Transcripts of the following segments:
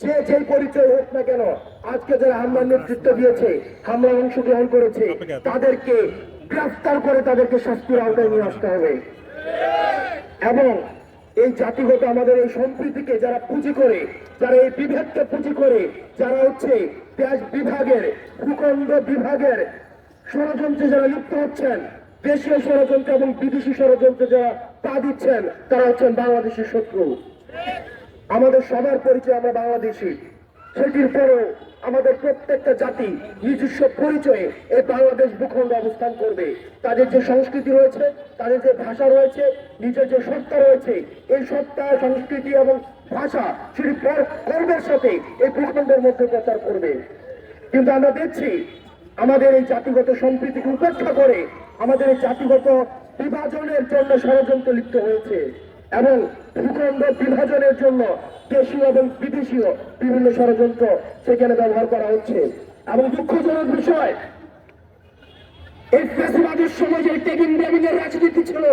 যে যে পরিচয় হোক না কেন, আজকে যারা হামলার নেতৃত্ব দিয়েছে, হামলায় অংশগ্রহণ করেছে, তাদেরকে গ্রেফতার করে তাদেরকে শাস্তির আওতায় নিয়ে আসতে হবে। এবং এই জাতিগত আমাদের এই সম্প্রীতিকে যারা পুঁজি করে, যারা এই বিভেদকে পুঁজি করে, যারা হচ্ছে দেশ বিভাগের, ভূখণ্ড বিভাগের ষড়যন্ত্রে যারা লিপ্ত হচ্ছেন, দেশীয় ষড়যন্ত্র এবং বিদেশি ষড়যন্ত্রে যারা পা দিচ্ছেন, তারা হচ্ছেন বাংলাদেশের শত্রু। আমাদের সবার পরিচয় আমরা বাংলাদেশি। সেটির পরেও আমাদের প্রত্যেকটা জাতি নিজস্ব পরিচয়ে এই বাংলাদেশ ভূখণ্ড অবস্থান করবে। তাদের যে সংস্কৃতি রয়েছে, তাদের যে ভাষা রয়েছে, নিজের যে সত্তা রয়েছে, এই সত্তা, সংস্কৃতি এবং ভাষা সেটি গর্বের সাথে এই ভূখণ্ডের মধ্যে প্রচার করবে। কিন্তু আমরা দেখছি আমাদের এই জাতিগত সম্প্রীতিকে উপেক্ষা করে আমাদের এই জাতিগত বিভাজনের জন্য ষড়যন্ত্র লিপ্ত হয়েছে। এবং ভূখণ্ড বিভাজনের জন্য দেশীয় এবং বিদেশীয় বিভিন্ন ষড়যন্ত্র সেখানে ব্যবহার করা হচ্ছে। এবং দুঃখজনক বিষয়, এই সময় যে টেকিং এর রাজনীতি ছিল,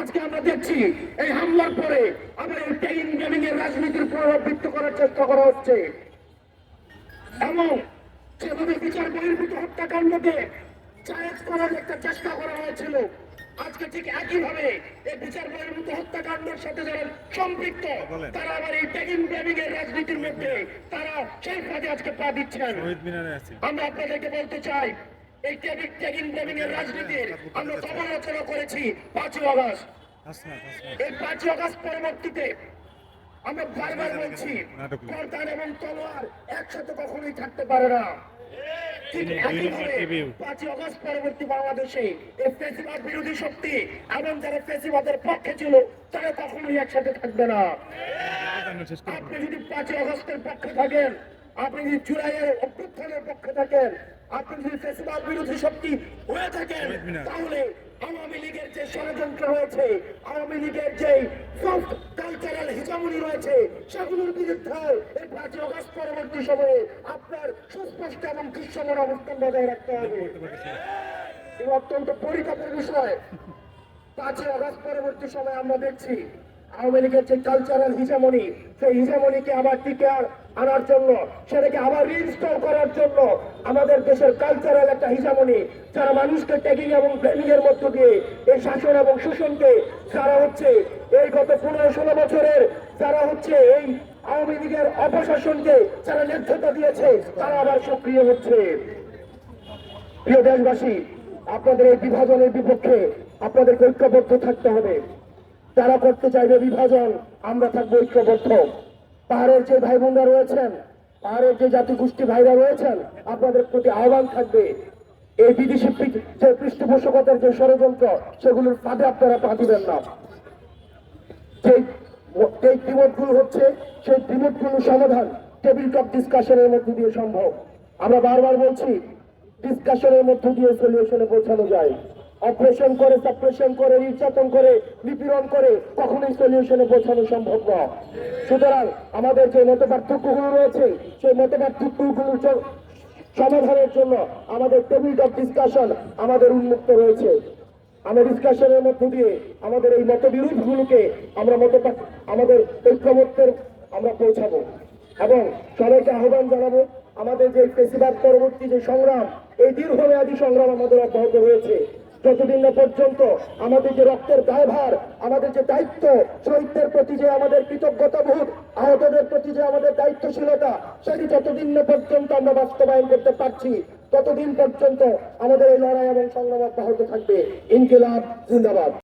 আজকে আমরা দেখছি এই হামলার পরে আবার এই টেকিং ডেমিং এর রাজনীতির পুনরাবৃত্ত করার চেষ্টা করা হচ্ছে। এবং যেভাবে বিচার বহির্ভূত হত্যাকাণ্ডকে জায়েজ করার একটা চেষ্টা করা হয়েছিল আজকে ঠিক একইভাবে এই বিচার বহির্ভূত হত্যাকাণ্ডের সাথে যারা সম্পৃক্ত তারা আবার এই টেকিং ডেমিং এর রাজনীতির মধ্যে তারা সেই ফাঁদে আজকে পা দিচ্ছেন। আমরা আপনাদেরকে বলতে চাই এই টেবিক টেকিং ডেমিং এর রাজনীতির আমরা সমালোচনা করেছি পাঁচই আগস্ট। এই পাঁচই আগস্ট পরবর্তীতে আমরা বারবার বলছি। করতান এবং তলোয়ার একসাথে কখনোই থাকতে পারে না। ঠিক একইভাবে পাঁচই আগস্ট পরবর্তী বাংলাদেশে। এই ফেসিবাদ বিরোধী শক্তি এবং যারা ফেসিবাদের পক্ষে ছিল তারা কখনোই একসাথে থাকবে না। আমরা শেষ করব আপনি যদি পাঁচই আগস্টের পক্ষে থাকেন আপনি যদি জুলাইয়ের অভ্যুত্থানের পক্ষে থাকেন আপনি যদি ফেসিবাদ বিরোধী শক্তি হয়ে থাকেন তাহলে আওয়ামী লীগের যে ষড়যন্ত্র রয়েছে আওয়ামী লীগের যে সফট রয়েছে, সেগুলোর বিরুদ্ধে এই পাঁচই অগাস্ট পরবর্তী সময়ে আপনার সুস্পষ্ট এবং দৃশ্যমান অবস্থান বজায় রাখতে হবে। অত্যন্ত পরিতাপের বিষয়, পাঁচই অগাস্ট পরবর্তী সময় আমরা দেখছি, আওয়ামী লীগের যে কালচারাল হিজামনি সেই হিজামনিকে আবার টিকে আর- আনার জন্য, সেটাকে আবার রিইনস্টল করার জন্য আমাদের দেশের কালচারাল একটা হিজামনি যারা মানুষকে ট্যাগিং এবং ব্লেমিং এর মধ্য দিয়ে এই শাসন এবং শোষণকে, যারা হচ্ছে এই গত পনেরো ষোলো বছরের যারা হচ্ছে এই আওয়ামী লীগের অপশাসনকে যারা নেতৃত্ব দিয়েছে, তারা আবার সক্রিয় হচ্ছে। প্রিয় দেশবাসী, আপনাদের এই বিভাজনের বিপক্ষে আপনাদের ঐক্যবদ্ধ থাকতে হবে। যারা করতে চাইবে বিভাজন, আমরা থাকব ঐক্যবদ্ধ। পাহাড়ের যে ভাই বোনরা রয়েছেন পাহাড়ের যে জাতি গোষ্ঠী ভাইরা রয়েছেন, আপনাদের প্রতি আহ্বান থাকবে। এই বিদেশি যে পৃষ্ঠপোষকতার যে ষড়যন্ত্র, সেগুলোর ফাঁদে আপনারা পা দিবেন না। যে এই হচ্ছে, সেই বিমতগুলো সমাধান টেবিল টপ ডিসকাশনের মধ্যে দিয়ে সম্ভব। আমরা বারবার বলছি, ডিসকাশনের মধ্য দিয়ে সলিউশনে পৌঁছানো যায়। অপারেশন করে, সাপ্রেশন করে, নির্যাতন করে, নিপীড়ন করে, কখনোই সলিউশনে পৌঁছানো সম্ভব নয় সুতরাং আমাদের যে মত পার্থক্যগুলো রয়েছে, সেই মত পার্থক্যগুলোর সমাধানের জন্য আমাদের টেবিল অফ ডিসকাশন আমাদের উন্মুক্ত রয়েছে। আমরা ডিসকাশনের মধ্য দিয়ে আমাদের এই মতবিরোধগুলোকে আমরা মত আমাদের ঐক্যমত্যের আমরা পৌঁছাবো। এবং সবাইকে আহ্বান জানাব, আমাদের যে ফেসিবাদ পরবর্তী যে সংগ্রাম, এই দীর্ঘমেয়াদী সংগ্রাম আমাদের অব্যাহত রয়েছে। যতদিন না পর্যন্ত আমাদের যে রক্তের দায়ভার, আমাদের যে দায়িত্ব শহীদদের প্রতি যে আমাদের কৃতজ্ঞতা বোধ আহতদের প্রতি যে আমাদের দায়িত্বশীলতা, সেটি যতদিন না পর্যন্ত আমরা বাস্তবায়ন করতে পারছি, ততদিন পর্যন্ত আমাদের এই লড়াই এবং সংগ্রাম অব্যাহত থাকবে। ইনকিলাব, জিন্দাবাদ।